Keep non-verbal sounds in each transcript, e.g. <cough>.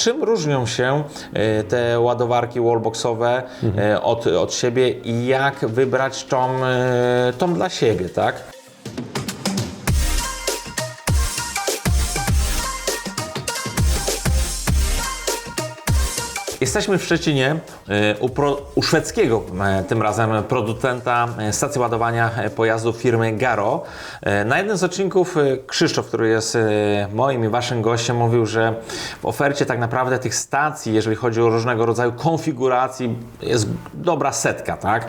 czym różnią się e, te ładowarki wallboxowe e, od, od siebie i jak wybrać tą, e, tą dla siebie, tak? Jesteśmy w Szczecinie e, u, pro, u szwedzkiego e, tym razem producenta e, stacji ładowania pojazdów firmy Garo. Na jednym z odcinków Krzysztof, który jest moim i waszym gościem, mówił, że w ofercie tak naprawdę tych stacji, jeżeli chodzi o różnego rodzaju konfiguracji, jest dobra setka, tak?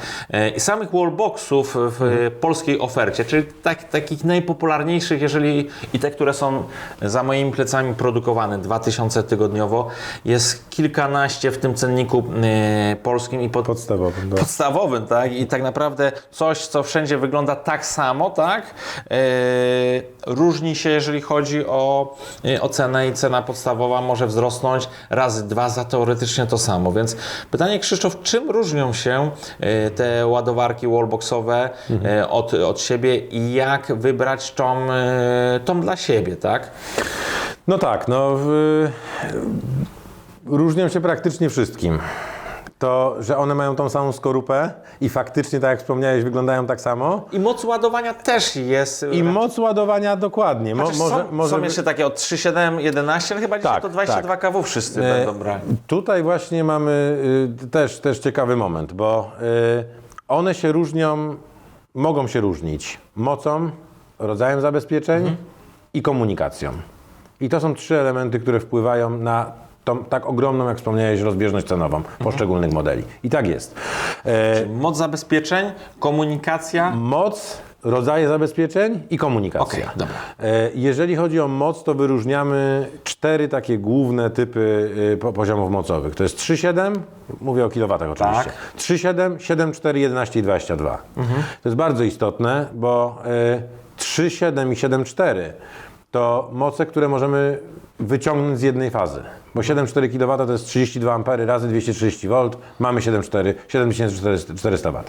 I samych wallboxów w polskiej ofercie, czyli tak, takich najpopularniejszych, jeżeli i te, które są za moimi plecami produkowane 2000 tygodniowo, jest kilkanaście w tym cenniku e, polskim i pod, Podstawowym, no. podstawowym, tak? I tak naprawdę coś, co wszędzie wygląda tak samo, tak? E, różni się, jeżeli chodzi o, e, o cenę i cena podstawowa może wzrosnąć razy dwa za teoretycznie to samo. Więc pytanie Krzysztof, czym różnią się te ładowarki wallboxowe e, od, od siebie i jak wybrać tą, tą dla siebie, tak? No tak, no w, różnią się praktycznie wszystkim. To, że one mają tą samą skorupę i faktycznie, tak jak wspomniałeś, wyglądają tak samo. I moc ładowania też jest. I moc ładowania dokładnie. Mo, Znaczy, może, są, może są jeszcze takie od 3,7, 11, ale chyba dzisiaj Tak, to 22 kW wszyscy E, będą brać. Tutaj właśnie mamy y, też, też ciekawy moment, bo y, one się różnią, mogą się różnić mocą, rodzajem zabezpieczeń i komunikacją. I to są trzy elementy, które wpływają na tą tak ogromną, jak wspomniałeś, rozbieżność cenową poszczególnych modeli. I tak jest. E, Moc zabezpieczeń, komunikacja. moc, rodzaje zabezpieczeń i komunikacja. Okej, dobra. E, Jeżeli chodzi o moc, to wyróżniamy cztery takie główne typy y, po- poziomów mocowych. To jest 3,7, mówię o kilowatach oczywiście. Tak. 3,7, 7,4, 11 i 22. To jest bardzo istotne, bo y, 3,7 i 7,4 to moce, które możemy wyciągnąć z jednej fazy. Bo 7,4 kW to jest 32 A razy 230 V, mamy 7,4, 7400 W.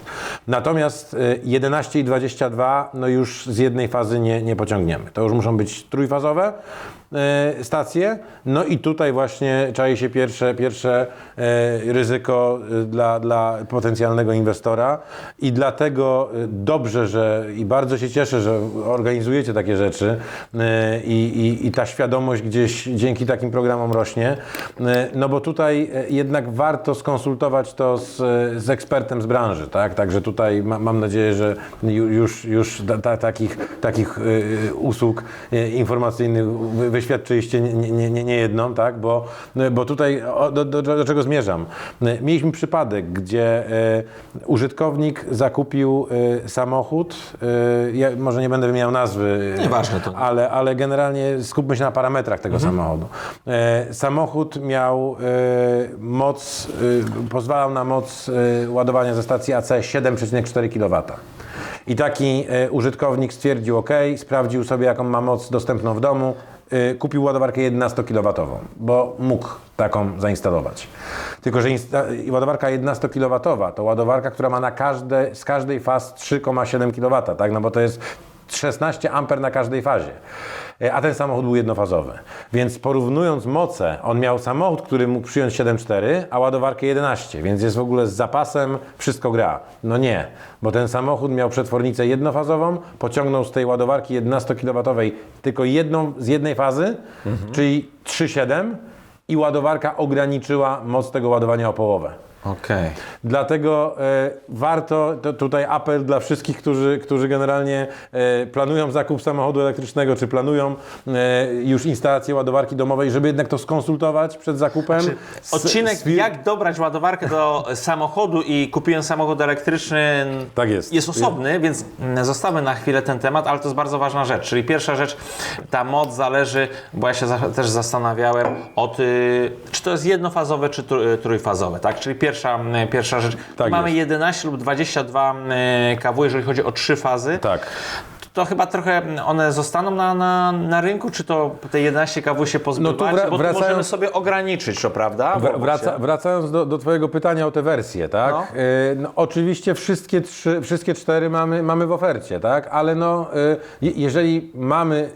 Natomiast y, 11 i 22 no już z jednej fazy nie, nie pociągniemy. To już muszą być trójfazowe y, stacje. No i tutaj właśnie czai się pierwsze, pierwsze y, ryzyko y, dla, dla potencjalnego inwestora i dlatego y, dobrze, że i bardzo się cieszę, że organizujecie takie rzeczy y, i, i, i ta świadomość gdzieś dzięki takim programom rośnie. Y, No bo tutaj y, jednak warto skonsultować to z, z ekspertem z branży, tak? Także tutaj ma, mam nadzieję, że ju- już, już ta, ta, takich, takich usług informacyjnych wy- wyświadczyliście nie, nie, nie, nie jedną, tak? Bo, bo tutaj do, do, do czego zmierzam? Mieliśmy przypadek, gdzie użytkownik zakupił samochód, ja może nie będę wymieniał nazwy, Nieważne to. ale, ale generalnie skupmy się na parametrach tego samochodu. E, samochód miał e, moc, e, pozwalał na moc e, ładowania ze stacji AC 7,4 kW. I taki użytkownik stwierdził OK, sprawdził sobie jaką ma moc dostępną w domu, kupił ładowarkę 11 kW, bo mógł taką zainstalować. Tylko, że ładowarka 11 kW to ładowarka, która ma na każde, z każdej faz 3,7 kW, tak? no bo to jest 16 amper na każdej fazie. E, A ten samochód był jednofazowy. Więc porównując moce, on miał samochód, który mógł przyjąć 7,4, a ładowarkę 11, więc jest w ogóle z zapasem, wszystko gra. No nie, bo ten samochód miał przetwornicę jednofazową, pociągnął z tej ładowarki 11 kW tylko jedną z jednej fazy, czyli 3,7 i ładowarka ograniczyła moc tego ładowania o połowę. Okej. Dlatego e, warto, to tutaj apel dla wszystkich, którzy, którzy generalnie e, planują zakup samochodu elektrycznego, czy planują e, już instalację ładowarki domowej, żeby jednak to skonsultować przed zakupem. z- Odcinek z jak dobrać ładowarkę do samochodu i kupiłem samochód elektryczny Tak jest. jest osobny, więc mm, zostawmy na chwilę ten temat, ale to jest bardzo ważna rzecz. Czyli pierwsza rzecz, ta moc zależy, bo ja się za, też zastanawiałem od, y, czy to jest jednofazowe, czy tr- trójfazowe, tak? Czyli pierwsza, y, pierwsza rzecz. Tak Mamy jest. 11 lub 22 y, kW, jeżeli chodzi o trzy fazy. Tak. To chyba trochę one zostaną na, na, na rynku, czy to te 11 kW się pozbywać? No tu wra- bo tu możemy sobie ograniczyć, to prawda? Wra- Wraca, wracając do, do Twojego pytania o te wersje, tak? No. No. no, oczywiście wszystkie, trzy, wszystkie cztery mamy, mamy w ofercie, tak? Ale no, y, je- jeżeli mamy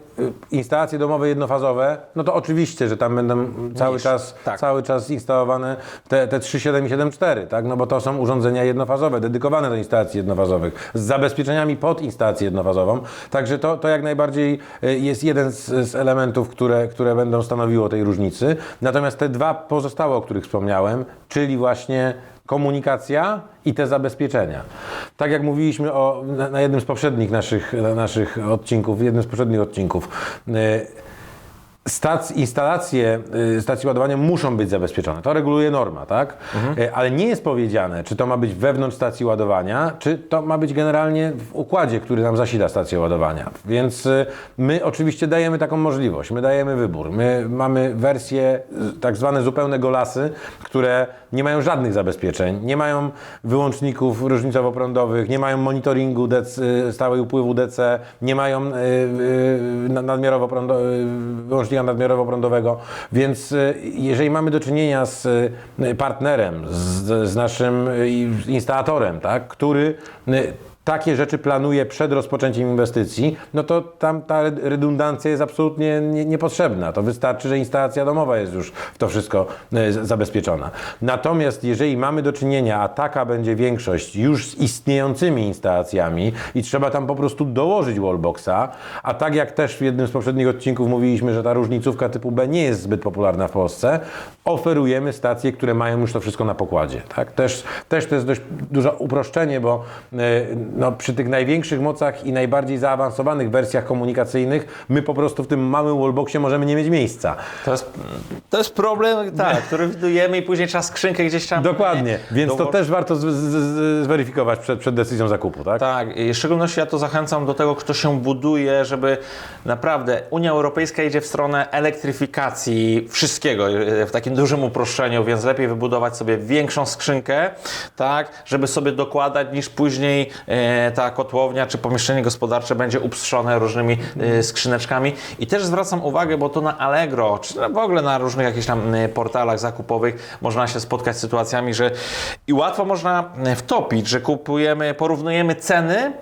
instalacje domowe jednofazowe, no to oczywiście, że tam będą cały Mniejsze, czas, tak. cały czas instalowane te, te 3.7 i 7.4, tak? No bo to są urządzenia jednofazowe, dedykowane do instalacji jednofazowych, z zabezpieczeniami pod instalację jednofazową. Także to, to jak najbardziej y, jest jeden z, z elementów, które, które będą stanowiło tej różnicy. Natomiast te dwa pozostałe, o których wspomniałem, czyli właśnie komunikacja i te zabezpieczenia. Tak jak mówiliśmy o, na, na jednym z poprzednich naszych, na naszych odcinków, jednym z poprzednich odcinków, y, Stac, instalacje y, stacji ładowania muszą być zabezpieczone. To reguluje norma, tak? Y, Ale nie jest powiedziane, czy to ma być wewnątrz stacji ładowania, czy to ma być generalnie w układzie, który nam zasila stację ładowania. Więc y, my oczywiście dajemy taką możliwość, my dajemy wybór. My mamy wersje tak zwane zupełne golasy, które nie mają żadnych zabezpieczeń, nie mają wyłączników różnicowo-prądowych, nie mają monitoringu DC, stałej upływu DC, nie mają na- nadmiarowo prądo, wyłącznika nadmiarowo-prądowego. Więc y, jeżeli mamy do czynienia z y, partnerem, z, z naszym y, instalatorem, tak, który takie rzeczy planuje przed rozpoczęciem inwestycji, no to tam ta red- redundancja jest absolutnie nie- niepotrzebna. To wystarczy, że instalacja domowa jest już w to wszystko e, zabezpieczona. Natomiast jeżeli mamy do czynienia, a taka będzie większość, już z istniejącymi instalacjami i trzeba tam po prostu dołożyć wallboxa, a tak jak też w jednym z poprzednich odcinków mówiliśmy, że ta różnicówka typu B nie jest zbyt popularna w Polsce, oferujemy stacje, które mają już to wszystko na pokładzie. Tak? Też, też to jest dość duże uproszczenie, bo e, no, przy tych największych mocach i najbardziej zaawansowanych wersjach komunikacyjnych my po prostu w tym małym wallboxie możemy nie mieć miejsca. To jest, to jest problem, tak, <laughs> który widujemy i później trzeba skrzynkę gdzieś tam... Dokładnie, więc to też warto z, z, z, zweryfikować przed, przed decyzją zakupu, tak? Tak, i w szczególności ja to zachęcam do tego, kto się buduje, żeby naprawdę Unia Europejska idzie w stronę elektryfikacji wszystkiego e, w takim dużym uproszczeniu, więc lepiej wybudować sobie większą skrzynkę, tak, żeby sobie dokładać, niż później e, ta kotłownia czy pomieszczenie gospodarcze będzie upstrzone różnymi e, skrzyneczkami. I też zwracam uwagę, bo to na Allegro, czy w ogóle na różnych jakichś tam e, portalach zakupowych można się spotkać z sytuacjami, że i łatwo można e, wtopić, że kupujemy, porównujemy ceny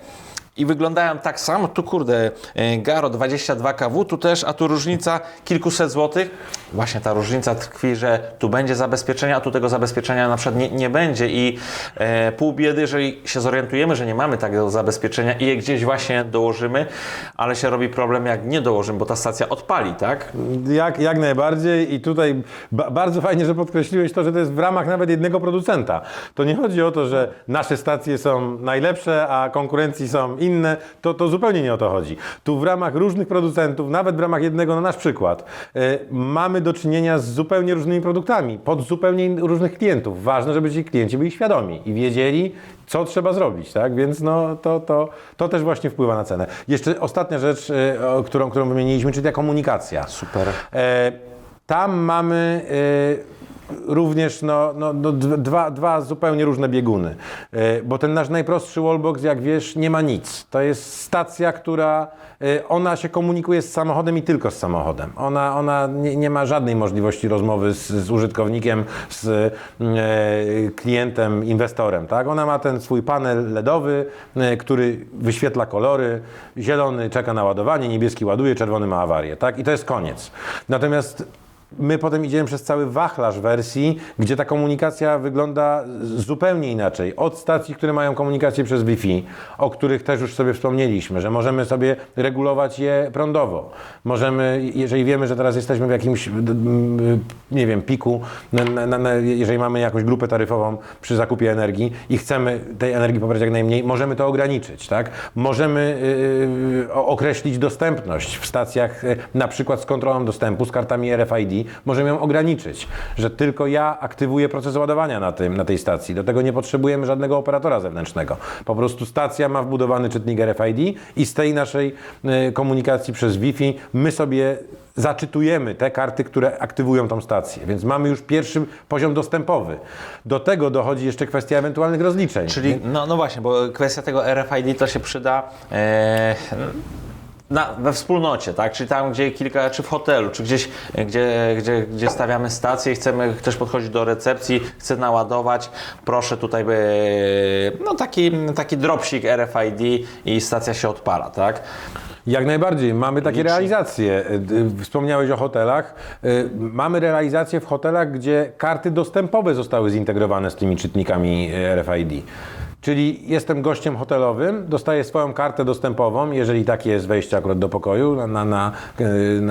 i wyglądają tak samo. Tu kurde, e, Garo 22 kW, tu też, a tu różnica kilkuset złotych. Właśnie ta różnica tkwi, że tu będzie zabezpieczenie, a tu tego zabezpieczenia na przykład nie, nie będzie i e, pół biedy, jeżeli się zorientujemy, że nie mamy takiego zabezpieczenia i je gdzieś właśnie dołożymy, ale się robi problem jak nie dołożymy, bo ta stacja odpali, tak? Jak, jak najbardziej i tutaj ba bardzo fajnie, że podkreśliłeś to, że to jest w ramach nawet jednego producenta. To nie chodzi o to, że nasze stacje są najlepsze, a konkurencji są inne. To, to zupełnie nie o to chodzi. Tu w ramach różnych producentów, nawet w ramach jednego, na nasz przykład, y, mamy do czynienia z zupełnie różnymi produktami, pod zupełnie różnych klientów. Ważne, żeby ci klienci byli świadomi i wiedzieli, co trzeba zrobić, tak? Więc no, to, to, to też właśnie wpływa na cenę. Jeszcze ostatnia rzecz, o którą, którą wymieniliśmy, czyli ta komunikacja. Super. E, tam mamy e, również no, no, no, dwa, dwa zupełnie różne bieguny. E, bo ten nasz najprostszy wallbox, jak wiesz, nie ma nic. To jest stacja, która e, ona się komunikuje z samochodem i tylko z samochodem. Ona, ona nie, nie ma żadnej możliwości rozmowy z, z użytkownikiem, z e, klientem, inwestorem. Tak? Ona ma ten swój panel LEDowy, e, który wyświetla kolory. Zielony czeka na ładowanie, niebieski ładuje, czerwony ma awarię. Tak? I to jest koniec. Natomiast My potem idziemy przez cały wachlarz wersji, gdzie ta komunikacja wygląda zupełnie inaczej. Od stacji, które mają komunikację przez Wi-Fi, o których też już sobie wspomnieliśmy, że możemy sobie regulować je prądowo. Możemy, jeżeli wiemy, że teraz jesteśmy w jakimś, nie wiem, piku, na, na, na, jeżeli mamy jakąś grupę taryfową przy zakupie energii i chcemy tej energii pobrać jak najmniej, możemy to ograniczyć, tak? Możemy yy, określić dostępność w stacjach, yy, na przykład z kontrolą dostępu, z kartami RFID, możemy ją ograniczyć, że tylko ja aktywuję proces ładowania na, tym, na tej stacji. Do tego nie potrzebujemy żadnego operatora zewnętrznego. Po prostu stacja ma wbudowany czytnik RFID i z tej naszej yy, komunikacji przez Wi-Fi my sobie zaczytujemy te karty, które aktywują tą stację. Więc mamy już pierwszy poziom dostępowy. Do tego dochodzi jeszcze kwestia ewentualnych rozliczeń. Czyli, no, no właśnie, bo kwestia tego RFID to się przyda. E, na, we wspólnocie, tak? Czyli tam, gdzie kilka, czy w hotelu, czy gdzieś, gdzie, gdzie, gdzie stawiamy stację i chcemy, ktoś podchodzi do recepcji, chce naładować, proszę tutaj by, no taki, taki dropsik RFID i stacja się odpala, tak? Jak najbardziej. Mamy takie realizacje. Y, y, Wspomniałeś o hotelach. Y, Mamy realizacje w hotelach, gdzie karty dostępowe zostały zintegrowane z tymi czytnikami RFID. Czyli jestem gościem hotelowym, dostaję swoją kartę dostępową, jeżeli takie jest wejście akurat do pokoju, na, na, na,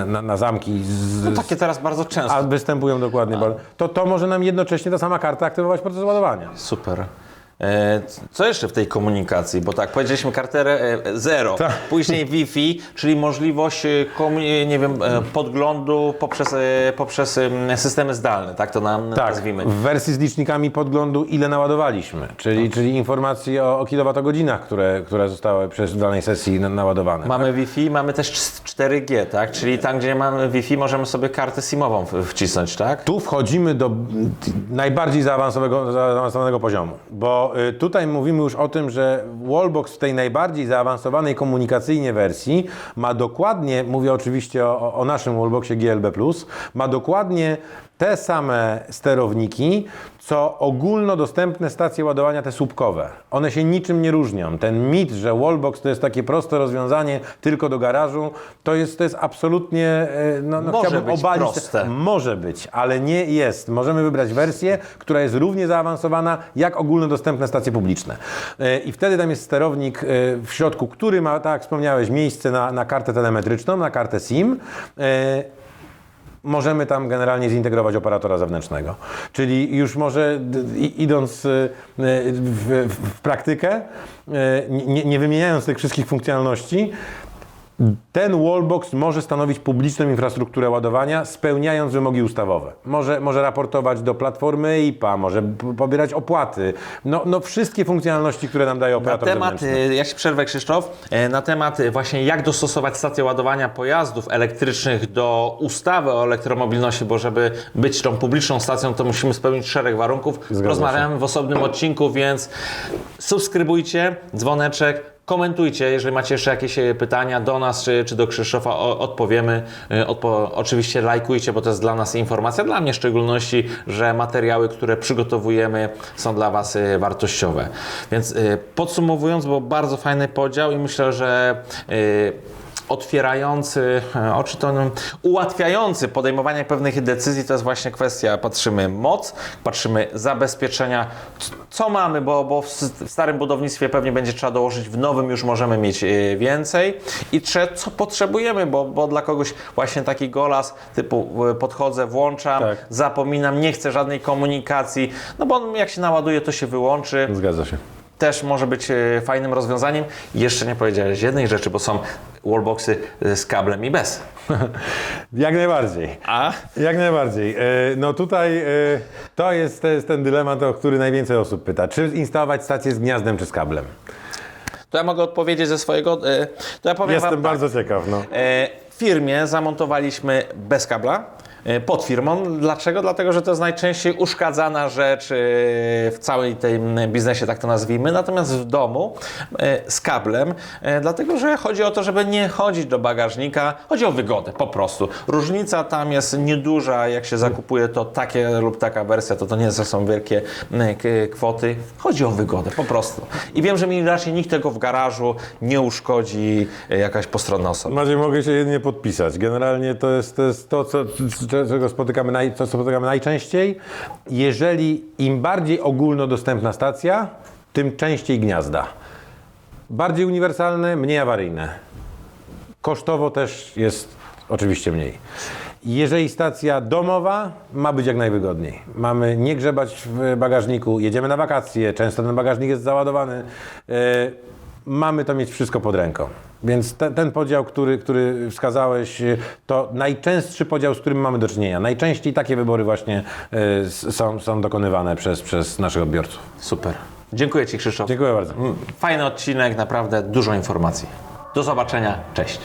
na, na, zamki z, No takie teraz bardzo często. a występują dokładnie. bardzo- To, to może nam jednocześnie ta sama karta aktywować proces ładowania. Super. E, Co jeszcze w tej komunikacji? Bo tak, powiedzieliśmy karterę e, zero, Tak. później <laughs> Wi-Fi, czyli możliwość, e, nie wiem, podglądu poprzez, poprzez em, systemy zdalne, tak to nam Tak, nazwijmy. w wersji z licznikami podglądu ile naładowaliśmy, czyli, czyli informacji o, o kilowatogodzinach, które, które zostały przez danej sesji na- naładowane. Mamy Wi-Fi, mamy też 4G, tak? Czyli tam, gdzie mamy Wi-Fi, możemy sobie kartę SIM-ową wcisnąć, tak? Tu wchodzimy do najbardziej zaawansowanego, zaawansowanego poziomu, bo y, tutaj mówimy już o tym, że Wallbox w tej najbardziej zaawansowanej komunikacyjnie wersji ma dokładnie, mówię oczywiście o, o naszym Wallboxie GLB+, ma dokładnie te same sterowniki, co ogólnodostępne stacje ładowania te słupkowe. One się niczym nie różnią. Ten mit, że Wallbox to jest takie proste rozwiązanie tylko do garażu, to jest, to jest absolutnie, e, no, no Może chciałbym być obalić. proste. Może być, ale nie jest. Możemy wybrać wersję, która jest równie zaawansowana jak ogólnodostępne stacje publiczne. E, I wtedy tam jest sterownik e, w środku, który ma, tak jak wspomniałeś, miejsce na, na kartę telemetryczną, na kartę SIM. E, Możemy tam generalnie zintegrować operatora zewnętrznego. Czyli już może idąc w, w, praktykę, nie, nie wymieniając tych wszystkich funkcjonalności, ten wallbox może stanowić publiczną infrastrukturę ładowania, spełniając wymogi ustawowe. Może, może raportować do platformy EIPA, może pobierać opłaty. No, no wszystkie funkcjonalności, które nam daje Na operator temat, zewnętrzny. e, ja się przerwę Krzysztof, e, na temat e, właśnie jak dostosować stację ładowania pojazdów elektrycznych do ustawy o elektromobilności, bo żeby być tą publiczną stacją, to musimy spełnić szereg warunków. Zgadza Rozmawiamy w osobnym odcinku, więc subskrybujcie, dzwoneczek, Komentujcie, jeżeli macie jeszcze jakieś e, pytania do nas czy, czy do Krzysztofa, o, odpowiemy. E, Odpo, oczywiście lajkujcie, bo to jest dla nas informacja, dla mnie w szczególności, że materiały, które przygotowujemy są dla Was e, wartościowe. Więc podsumowując, bo bardzo fajny podział i myślę, że otwierający e, oczy, to no, ułatwiający podejmowanie pewnych decyzji, to jest właśnie kwestia, patrzymy moc, patrzymy zabezpieczenia, co mamy, bo, bo w starym budownictwie pewnie będzie trzeba dołożyć, w nowym już możemy mieć e, więcej i trze, co potrzebujemy, bo, bo dla kogoś właśnie taki golas typu e, podchodzę, włączam, Tak. zapominam, nie chcę żadnej komunikacji, no bo on jak się naładuje, to się wyłączy Zgadza się. Też może być e, fajnym rozwiązaniem. Jeszcze nie powiedziałeś jednej rzeczy, bo są wallboxy e, z kablem i bez. <laughs> Jak najbardziej. A? Jak najbardziej. E, No tutaj to jest, to jest ten dylemat, o który najwięcej osób pyta. Czy instalować stację z gniazdem, czy z kablem? To ja mogę odpowiedzieć ze swojego. To ja powiem Jestem wam bardzo ciekaw. No. tak. E, W firmie zamontowaliśmy bez kabla. E, Pod firmą. Dlaczego? Dlatego, że to jest najczęściej uszkadzana rzecz e, w całej tej m, biznesie, tak to nazwijmy. Natomiast w domu e, z kablem, dlatego, że chodzi o to, żeby nie chodzić do bagażnika. Chodzi o wygodę, po prostu. Różnica tam jest nieduża, jak się zakupuje to takie lub taka wersja, to to nie są wielkie kwoty. Chodzi o wygodę, po prostu. I wiem, że mi raczej nikt tego w garażu nie uszkodzi jakaś postronna osoba. Maciej, mogę się jedynie podpisać. Generalnie to jest to, jest to co- czego spotykamy, naj, co spotykamy najczęściej. Jeżeli im bardziej ogólnodostępna stacja, tym częściej gniazda. Bardziej uniwersalne, mniej awaryjne. Kosztowo też jest oczywiście mniej. Jeżeli stacja domowa, ma być jak najwygodniej. Mamy nie grzebać w bagażniku, jedziemy na wakacje, często ten bagażnik jest załadowany. Yy, mamy to mieć wszystko pod ręką. Więc ten, ten podział, który, który wskazałeś, yy, to najczęstszy podział, z którym mamy do czynienia. Najczęściej takie wybory właśnie s- są, są dokonywane przez, przez naszych odbiorców. Super. Dziękuję Ci Krzysztof. Dziękuję bardzo. Fajny odcinek, naprawdę dużo informacji. Do zobaczenia. Cześć.